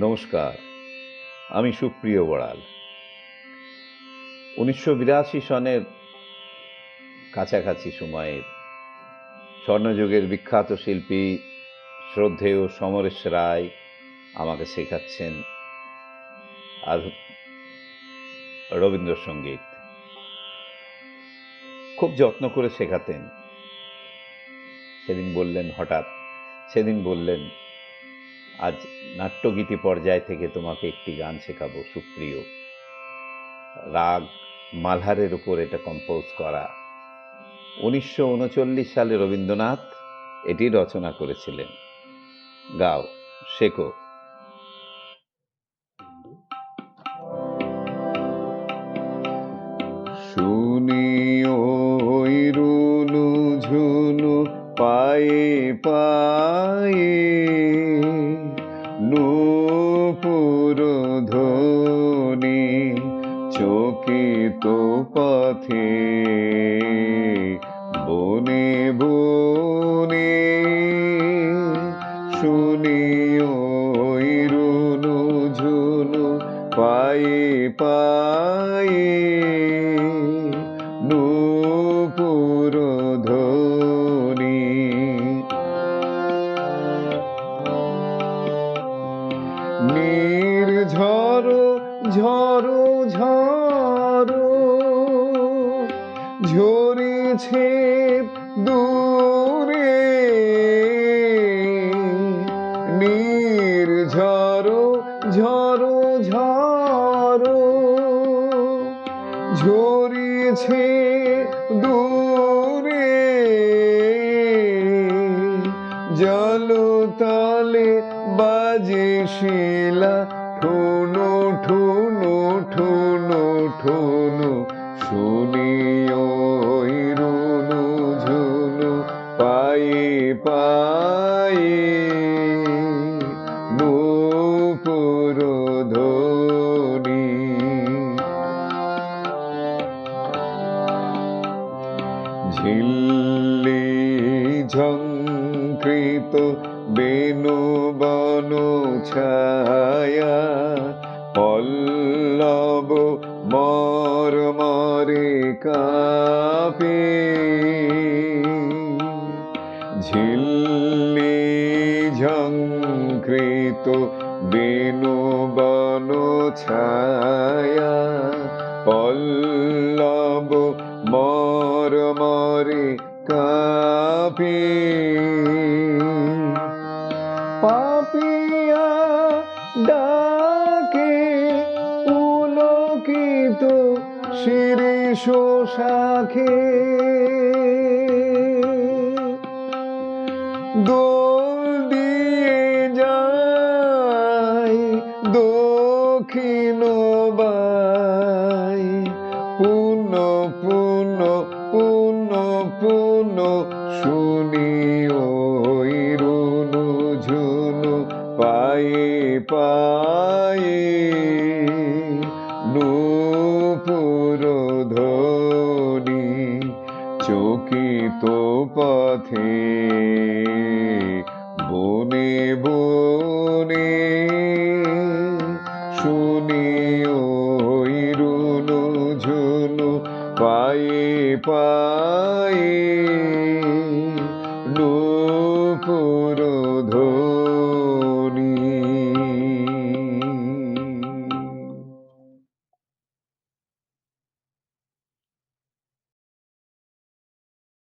নমস্কার, আমি সুপ্রিয় বড়াল। উনিশশো বিরাশি সনের কাছাকাছি সময়ের স্বর্ণযুগের বিখ্যাত শিল্পী শ্রদ্ধেয় সমরেশ রায় আমাকে শেখাচ্ছেন আর রবীন্দ্রসঙ্গীত। খুব যত্ন করে শেখাতেন। সেদিন বললেন, হঠাৎ সেদিন বললেন আজ নাট্যগীতি পর্যায় থেকে তোমাকে একটি গান শেখাবো, সুপ্রিয়। রাগ মালহারের উপর এটা কম্পোজ করা। উনিশশো উনচল্লিশ সালে রবীন্দ্রনাথ এটি রচনা করেছিলেন। গাও, শেখো। শুনি ওই ঝুনু পায়ে পায়ে নূপুর ধ্বনি চকিত পথে বনে বনে শুনি ওই রুনু ঝুনু পায়ে পায়ে ঝরো ঝরো ঝরেছে দূরে। নির্ঝর ঝরো ঝরো ঝরিয়েছে দূরে। জলতলে বাজে শিলা ঠুনো পায়ে নূপুর ধ্বনি ঝিল্লি ঝঙ্কৃত বেনু বনু ছায়া পল্লব মর মরে কাপে। ঝিল্লি ঝঙ্কৃত বেনু বন ছায়া পল্লব মর মরে কাপে। পাপিয়া ডাকে পুলকিত শিরিষ শাখে। দোল দিয়ে যাই দক্ষিণ বাই। পুন পুন পুন পুন শুনি রুনু ঝুনু পায়ে পায়ে। চকিত পথে বনে বনে শুনি ওই রুনু ঝুনু পায়ে পায়ে